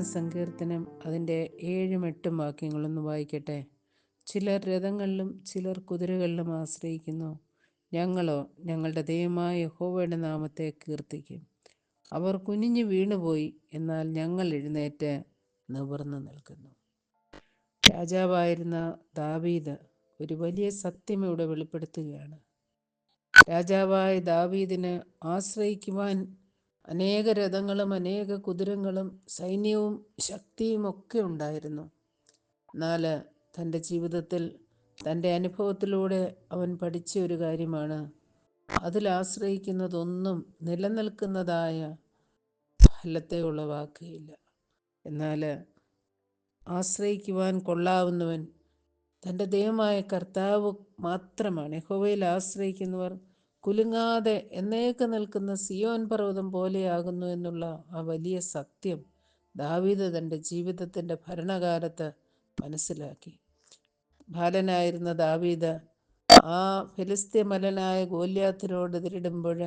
സങ്കീർത്തനം അതിന്റെ ഏഴും എട്ടും വാക്യങ്ങളൊന്ന് വായിക്കട്ടെ. ചിലർ രഥങ്ങളിലും ചിലർ കുതിരകളിലും ആശ്രയിക്കുന്നു. ഞങ്ങളോ ഞങ്ങളുടെ ദൈവമായ യഹോവയുടെ നാമത്തെ കീർത്തിക്കും. അവർ കുനിഞ്ഞു വീണുപോയി എന്നാൽ ഞങ്ങൾ എഴുന്നേറ്റ് നിവർന്നു നിൽക്കുന്നു. രാജാവായിരുന്ന ദാവീദ് ഒരു വലിയ സത്യം ഇവിടെ വെളിപ്പെടുത്തുകയാണ്. രാജാവായ ദാവീദിന് ആശ്രയിക്കുവാൻ അനേക രഥങ്ങളും അനേക കുതിരങ്ങളും സൈന്യവും ശക്തിയും ഒക്കെ ഉണ്ടായിരുന്നു. എന്നാൽ തന്റെ ജീവിതത്തിൽ തന്റെ അനുഭവത്തിലൂടെ അവൻ പഠിച്ച ഒരു കാര്യമാണ്. അതിൽ ആശ്രയിക്കുന്നതൊന്നും നിലനിൽക്കുന്നതായ ഫലത്തെ ഉളവാക്കുകയില്ല. എന്നാൽ ആശ്രയിക്കുവാൻ കൊള്ളാവുന്നവൻ തന്റെ ദൈവമായ കർത്താവ് മാത്രമാണ്. യഹോവയിൽ ആശ്രയിക്കുന്നവർ കുലുങ്ങാതെ എന്നേക്ക് നിൽക്കുന്ന സിയോൻ പർവതം പോലെയാകുന്നു എന്നുള്ള ആ വലിയ സത്യം ദാവീദ് തന്റെ ജീവിതത്തിന്റെ ഭരണകാലത്ത് മനസ്സിലാക്കി. ബാലനായിരുന്ന ദാവീദ് ആ ഫിലിസ്ത്യ മലനായ ഗോല്യാത്തിനോട് എതിരിടുമ്പോൾ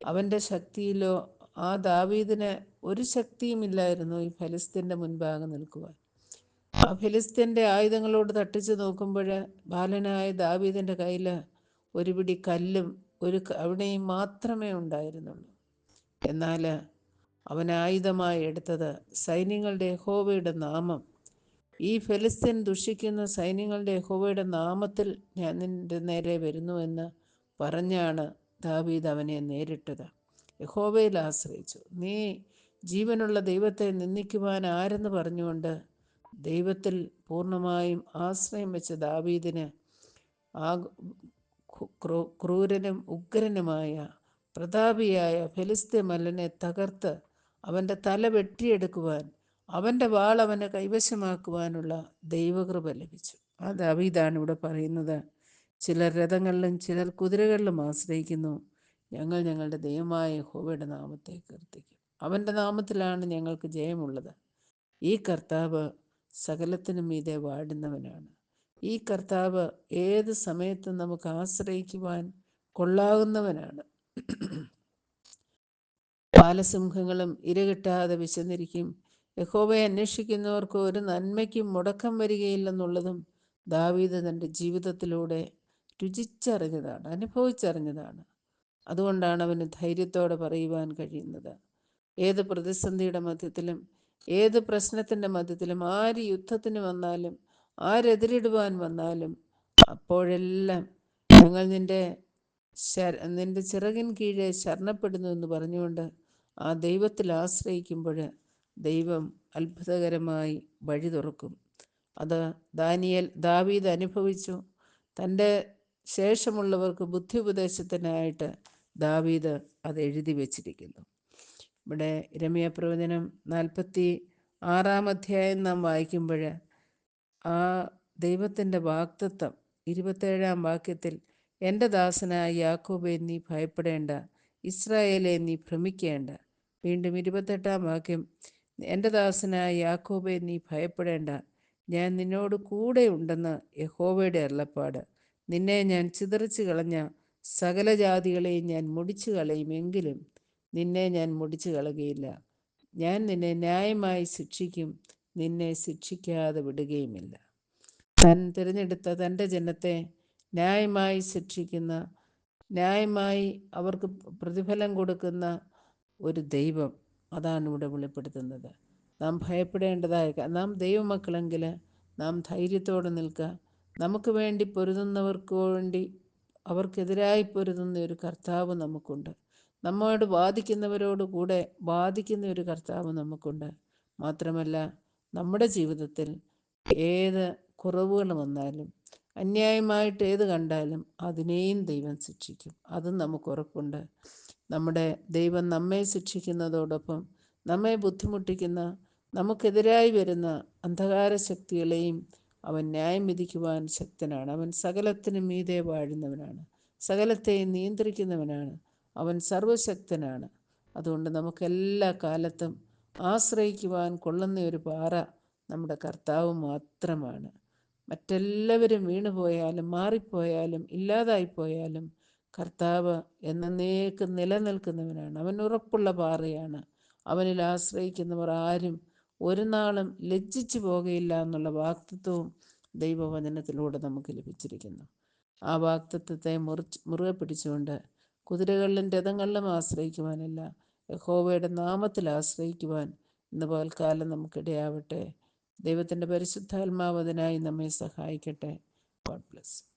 അവന്റെ ശക്തിയിലോ ആ ദാവീദിന് ഒരു ശക്തിയുമില്ലായിരുന്നു ഈ ഫലസ്തീന്റെ മുൻപാകെ നിൽക്കുവാൻ. ആ ഫലസ്തീന്റെ ആയുധങ്ങളോട് തട്ടിച്ചു നോക്കുമ്പോൾ ബാലനായ ദാവീദിന്റെ കയ്യിൽ ഒരു പിടി കല്ലും ഒരു അവിടെയും മാത്രമേ ഉണ്ടായിരുന്നുള്ളൂ. എന്നാൽ അവൻ ആയുധമായി എടുത്തത് സൈന്യങ്ങളുടെ ഹോവയുടെ നാമം. ഈ ഫെലിസ്തീൻ ദുഷിക്കുന്ന സൈന്യങ്ങളുടെ ഹോവയുടെ നാമത്തിൽ ഞാൻ നിന്റെ നേരെ വരുന്നുവെന്ന് പറഞ്ഞാണ് ദാവീദ് അവനെ നേരിട്ടത്. യഹോവയിൽ ആശ്രയിച്ചു. നീ ജീവനുള്ള ദൈവത്തെ നിന്ദിക്കുവാൻ ആരെന്ന് പറഞ്ഞുകൊണ്ട് ദൈവത്തിൽ പൂർണമായും ആശ്രയം വെച്ച ദാവീദിന് ആ ക്രൂരനും ഉഗ്രനുമായ പ്രതാപിയായ ഫെലിസ്തീ മല്ലനെ തകർത്ത് അവന്റെ തല വെട്ടിയെടുക്കുവാൻ അവന്റെ വാൾ അവനെ കൈവശമാക്കുവാനുള്ള ദൈവകൃപ ലഭിച്ചു. ആ ദാവീദാണ് ഇവിടെ പറയുന്നത്. ചിലർ രഥങ്ങളിലും ചിലർ കുതിരകളിലും ആശ്രയിക്കുന്നു. ഞങ്ങൾ ഞങ്ങളുടെ ദൈവമായ ഹോവയുടെ നാമത്തെ കീർത്തിക്കും. അവന്റെ നാമത്തിലാണ് ഞങ്ങൾക്ക് ജയമുള്ളത്. ഈ കർത്താവ് സകലത്തിനും മീതെ വാടുന്നവനാണ് ഈ കർത്താവ് ഏത് സമയത്തും നമുക്ക് ആശ്രയിക്കുവാൻ കൊള്ളാകുന്നവനാണ് ബാലസിംഹങ്ങളും ഇരകിട്ടാതെ വിശന്നിരിക്കും. യഹോബയെ അന്വേഷിക്കുന്നവർക്ക് ഒരു നന്മയ്ക്കും മുടക്കം വരികയില്ലെന്നുള്ളതും ദാവീദ് തന്റെ ജീവിതത്തിലൂടെ രുചിച്ചറിഞ്ഞതാണ് അനുഭവിച്ചറിഞ്ഞതാണ്. അതുകൊണ്ടാണ് അവന് ധൈര്യത്തോടെ പറയുവാൻ കഴിയുന്നത്. ഏത് പ്രതിസന്ധിയുടെ മധ്യത്തിലും ഏത് പ്രശ്നത്തിന്റെ മധ്യത്തിലും ആര് യുദ്ധത്തിന് വന്നാലും ആരെതിരിടുവാൻ വന്നാലും അപ്പോഴെല്ലാം ഞങ്ങൾ നിന്റെ നിന്റെ ചിറകിൻ കീഴെ ശരണപ്പെടുന്നു എന്ന് പറഞ്ഞുകൊണ്ട് ആ ദൈവത്തിൽ ആശ്രയിക്കുമ്പോൾ ദൈവം അത്ഭുതകരമായി വഴി തുറക്കും. അത് ദാനിയൽ ദാവീദ് അനുഭവിച്ചു. തന്റെ ശേഷമുള്ളവർക്ക് ബുദ്ധി ഉപദേശത്തിനായിട്ട് ദാവീദ് അത് എഴുതി വച്ചിരിക്കുന്നു. ഇവിടെ രമ്യ പ്രവചനം നാൽപ്പത്തി ആറാം അധ്യായം നാം വായിക്കുമ്പോൾ ആ ദൈവത്തിന്റെ വാക്തത്വം ഇരുപത്തേഴാം വാക്യത്തിൽ എന്റെ ദാസനായ യാക്കോബെ നീ ഭയപ്പെടേണ്ട. ഇസ്രായേലെ നീ ഭ്രമിക്കേണ്ട. വീണ്ടും ഇരുപത്തെട്ടാം വാക്യം എന്റെ ദാസനായ യാക്കോബെ നീ ഭയപ്പെടേണ്ട. ഞാൻ നിന്നോട് കൂടെ ഉണ്ടെന്ന് യഹോവയുടെ അരുളപ്പാട്. നിന്നെ ഞാൻ ചിതറിച്ചു കളഞ്ഞ സകല ജാതികളെയും ഞാൻ മുടിച്ചു കളയുമെങ്കിലും നിന്നെ ഞാൻ മുടിച്ചു കളകയില്ല ഞാൻ നിന്നെ ന്യായമായി ശിക്ഷിക്കും. നിന്നെ ശിക്ഷിക്കാതെ വിടുകയുമില്ല. താൻ തിരഞ്ഞെടുത്ത തന്റെ ജനത്തെ ന്യായമായി ശിക്ഷിക്കുന്ന ന്യായമായി അവർക്ക് പ്രതിഫലം കൊടുക്കുന്ന ഒരു ദൈവം അതാണ് ഇവിടെ വെളിപ്പെടുത്തുന്നത്. നാം ഭയപ്പെടേണ്ടതായ നാം ദൈവമക്കളെങ്കിൽ നാം ധൈര്യത്തോടെ നിൽക്കുക നമുക്ക് വേണ്ടി പൊരുതുന്നവർക്ക് വേണ്ടി അവർക്കെതിരായി പൊരുതുന്ന ഒരു കർത്താവ് നമുക്കുണ്ട്. നമ്മോട് വാദിക്കുന്നവരോട് കൂടെ വാദിക്കുന്ന ഒരു കർത്താവ് നമുക്കുണ്ട്. മാത്രമല്ല നമ്മുടെ ജീവിതത്തിൽ ഏത് കുറവുകൾ വന്നാലും അന്യായമായിട്ട് ഏത് കണ്ടാലും അതിനെയും ദൈവം ശിക്ഷിക്കും. അതും നമുക്ക് ഉറപ്പുണ്ട്. നമ്മുടെ ദൈവം നമ്മെ ശിക്ഷിക്കുന്നതോടൊപ്പം നമ്മെ ബുദ്ധിമുട്ടിക്കുന്ന നമുക്കെതിരായി വരുന്ന അന്ധകാര ശക്തികളെയും അവൻ ന്യായം വിധിക്കുവാൻ ശക്തനാണ്. അവൻ സകലത്തിനും മീതെ വാഴുന്നവനാണ്. സകലത്തെയും നിയന്ത്രിക്കുന്നവനാണ്. അവൻ സർവശക്തനാണ് അതുകൊണ്ട് നമുക്കെല്ലാ കാലത്തും ആശ്രയിക്കുവാൻ കൊള്ളുന്ന ഒരു പാറ നമ്മുടെ കർത്താവ് മാത്രമാണ്. മറ്റെല്ലാവരും വീണുപോയാലും മാറിപ്പോയാലും ഇല്ലാതായിപ്പോയാലും കർത്താവ് എന്നേക്ക് നിലനിൽക്കുന്നവനാണ്. അവൻ ഉറപ്പുള്ള പാറയാണ്. അവനിൽ ആശ്രയിക്കുന്നവർ ആരും ഒരു നാളും ലജ്ജിച്ചു പോകയില്ല എന്നുള്ള വാക്തത്വവും ദൈവവചനത്തിലൂടെ നമുക്ക് ലഭിച്ചിരിക്കുന്നു. ആ വാക്തത്വത്തെ മുറിച്ച് മുറുകെ പിടിച്ചുകൊണ്ട് കുതിരകളിലും രഥങ്ങളിലും ആശ്രയിക്കുവാനല്ല യഹോവയുടെ നാമത്തിൽ ആശ്രയിക്കുവാൻ ഇന്ന് പകൽക്കാലം നമുക്കിടയാവട്ടെ. ദൈവത്തിന്റെ പരിശുദ്ധാത്മാവ് അതിനായി നമ്മെ സഹായിക്കട്ടെ. God bless